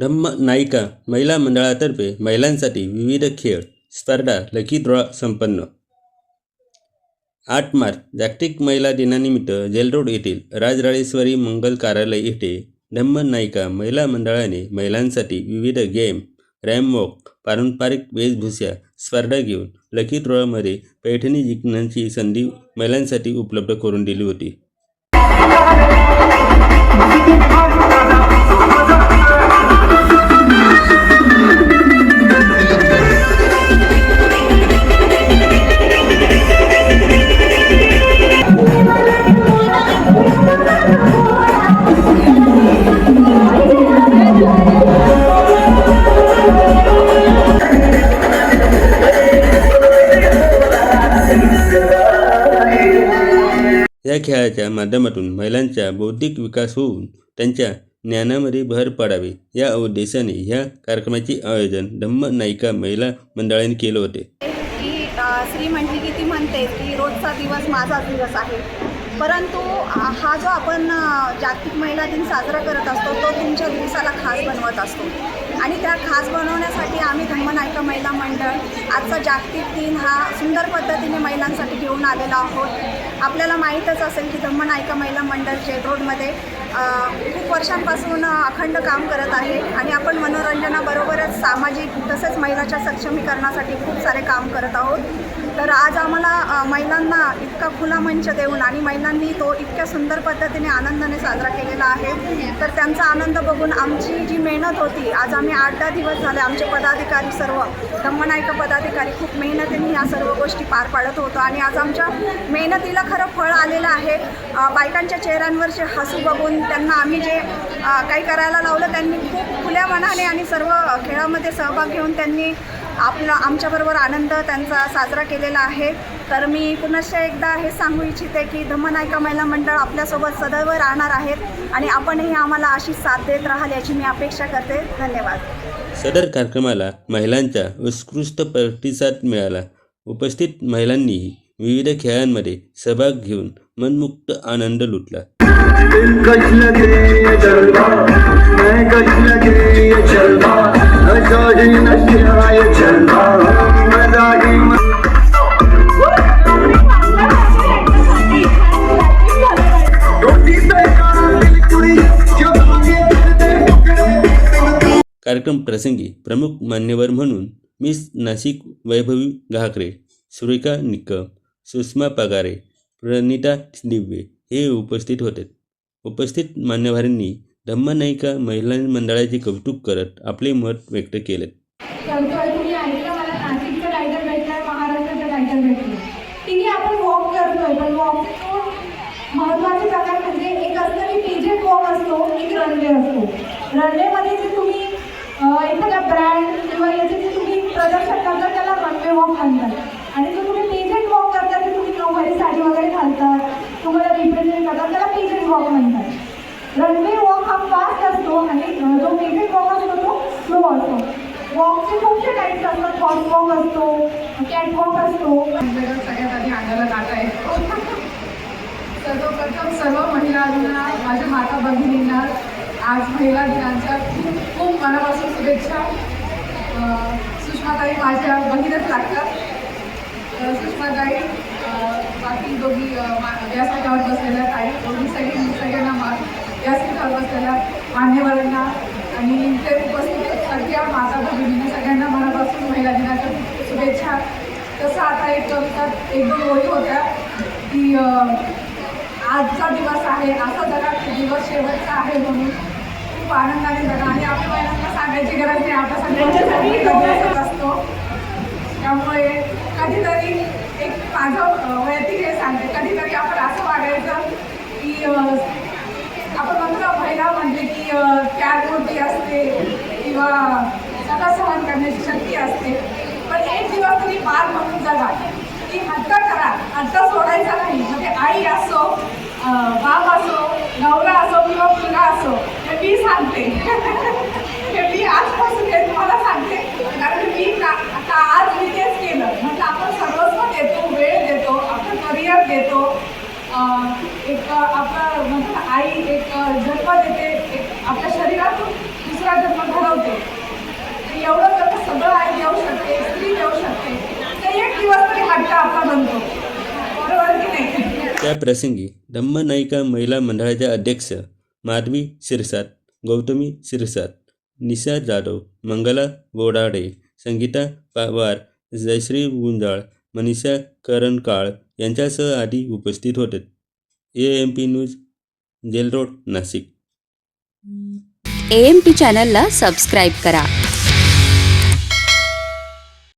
धम्म नायिका महिला मंडळातर्फे महिलांसाठी विविध खेळ स्पर्धा लकी ड्रॉ संपन्न. आठ मार्च जागतिक महिला दिनानिमित्त जेलरोड येथील राजराळेश्वरी मंगल कार्यालय येथे धम्म नायिका महिला मंडळाने महिलांसाठी विविध गेम रॅमवॉक पारंपरिक वेशभूषा स्पर्धा घेऊन लकी ड्रॉमध्ये पैठणी जिंकण्याची संधी महिलांसाठी उपलब्ध करून दिली होती. या खेळाच्या माध्यमातून महिलांचा बौद्धिक विकास होऊन त्यांच्या ज्ञानामध्ये भर पडावी. या उद्देशाने ह्या कार्यक्रमाचे आयोजन धम्म नायिका महिला मंडळाने केलं होते. श्री अ, स्त्री म्हटली की ती म्हणते की रोजचा दिवस माझा दिवस आहे. परंतु हा जो आपण जागतिक महिला दिन साजरा करत असतो तो तुमच्या दिवसाला खास बनवत असतो. आणि त्या खास बनवण्यासाठी आम्ही धम्मनायका महिला मंडळ आजचा जागतिक दिन हा सुंदर पद्धतीने महिलांसाठी घेऊन आलेला आहोत. आपल्याला माहीतच असेल की धम्मनायका महिला मंडळ जेटरोडमध्ये खूप वर्षांपासून अखंड काम करत आहे आणि आपण मनोरंजनाबरोबरच सामाजिक तसेच महिलाच्या सक्षमीकरणासाठी खूप सारे काम करत आहोत. तर आज आम्हाला महिलांना इतका खुला मंच देऊन आणि महिलांनी तो इतक्या सुंदर पद्धतीने आनंदाने साजरा केलेला आहे. तर त्यांचा आनंद बघून आमची जी मेहनत होती आज आम्ही आठ दहा दिवस झाले आमचे पदाधिकारी सर्व धम्मनायक पदाधिकारी खूप मेहनतीने या सर्व गोष्टी पार पाडत होतो आणि आज आमच्या मेहनतीला खरं फळ आलेलं आहे. बायकांच्या चेहऱ्यांवरचे हसू बघून त्यांना आम्ही जे काही करायला लावलं त्यांनी खूप खुल्या मनाने आणि सर्व खेळामध्ये सहभाग घेऊन त्यांनी आपला आमच्याबरोबर आनंद त्यांचा साजरा केलेला आहे. तर मी पुनश्च एकदा हे सांगू इच्छिते की धम्मनायका महिला मंडळ आपल्यासोबत सदैव राहणार आहेत आणि आपणही आम्हाला अशी साथ देत राहाल याची मी अपेक्षा करते. धन्यवाद. सदर कार्यक्रमाला महिलांचा उत्कृष्ट प्रतिसाद मिळाला. उपस्थित महिलांनीही विविध खेळांमध्ये सहभाग घेऊन मनमुक्त आनंद लुटला. दिल कच लगे ये जलवा मैं कच लगे ये जलवा नशा ही नशा ये जलवा मजा ही कार्यक्रम प्रसंगी प्रमुख मान्यवर म्हणून मिस नाशिक वैभवी घाकरे सुरेखा निकम सुषमा पगारे प्रणिता दिव्ये हे उपस्थित होते. उपस्थित मान्यवरांनी धम्मनायिका महिला मंडळाचे कौतुक करत आपले मत व्यक्त केले. प्रकार म्हणजे एक असतं की वॉक असतो एक रनवे असतो. रनवेमध्ये जे तुम्ही एखाद्या ब्रँड किंवा याचे जे तुम्ही प्रदर्शन करता त्याला रनवे वॉक म्हणतात आणि जो तुम्ही पेजेड वॉक करता ते तुम्ही नऊवारी साडी वगैरे घालतात तुम्हाला रिप्रेझेंट करतात त्याला पेजेड वॉक म्हणतात रनवे वॉक हा फास्ट असतो आणि अं, जो पेजेड वॉक असतो तो स्लो असतो वॉकचे खूपसे टाईप्स असतात हॉर्स वॉक असतो कॅट असतो सगळ्यात आधी अंगाला काटा येतो सर्वप्रथम सर्व महिलांना माझ्या माता भगिनींना आज महिला दिनाच्या खूप खूप मनापासून शुभेच्छा सुषमाताई माझ्या बहिणच लागतात सुषमाताई बाकी दोघी व्यासपीठावर बसलेल्या ताई दोघी सगळी सगळ्यांना व्यासपीठावर बसलेल्या मान्यवरांना आणि इथे उपस्थित सगळ्या माता भगिनींना सगळ्यांना मनापासून महिला दिनाच्या खूप शुभेच्छा तसं आता एक कवितात एक दोन ओळी होत्या की आजचा दिवस आहे असा जगा दिवस शेवटचा आहे म्हणून. खूप आनंदाने जगा. आणि आपल्या महिलांना सांगायची गरज नाही आपल्या सगळ्यांच्यासाठी असतो. त्यामुळे कधीतरी एक माझं वैयक्तिक हे सांगते कधीतरी आपण असं वागायचं की आपण म्हणतो महिला म्हणजे की अं, त्यागमूर्ती असते किंवा सगळं सहन करण्याची शक्ती असते. पण एक दिवस तुम्ही पार म्हणून जगा. की हट्ट करा. हट्ट सोडायचा नाही. म्हणजे आई असो बाप असो नवरा असो किंवा मुलगा असो हे मी सांगते. हे मी आजपासून हे तुम्हाला सांगते. कारण मी का आता आज मी तेच केलं. म्हणजे आपण सर्वस्व देतो वेळ देतो आपलं करिअर देतो. एक आपलं म्हणजे आई एक जन्म देते एक आपल्या शरीरातून दुसरा जन्म घडवते. आणि एवढं तर सगळं आहे देऊ शकते स्त्री देऊ शकते तर एक दिवस तरी हट्ट आपला बनतो बरोबर की नाही प्रसंगी धम्मनायिका महिला मंडळाच्या अध्यक्ष माधवी शिरसाट गौतमी शिरसाट निशा जाधव मंगला बोडाडे संगीता पवार जयश्री गुंजाळ मनीषा करणकाळ यांच्यासह आदी उपस्थित होते. A M P news jail road Nashik. A M P चॅनलला सबस्क्राईब करा.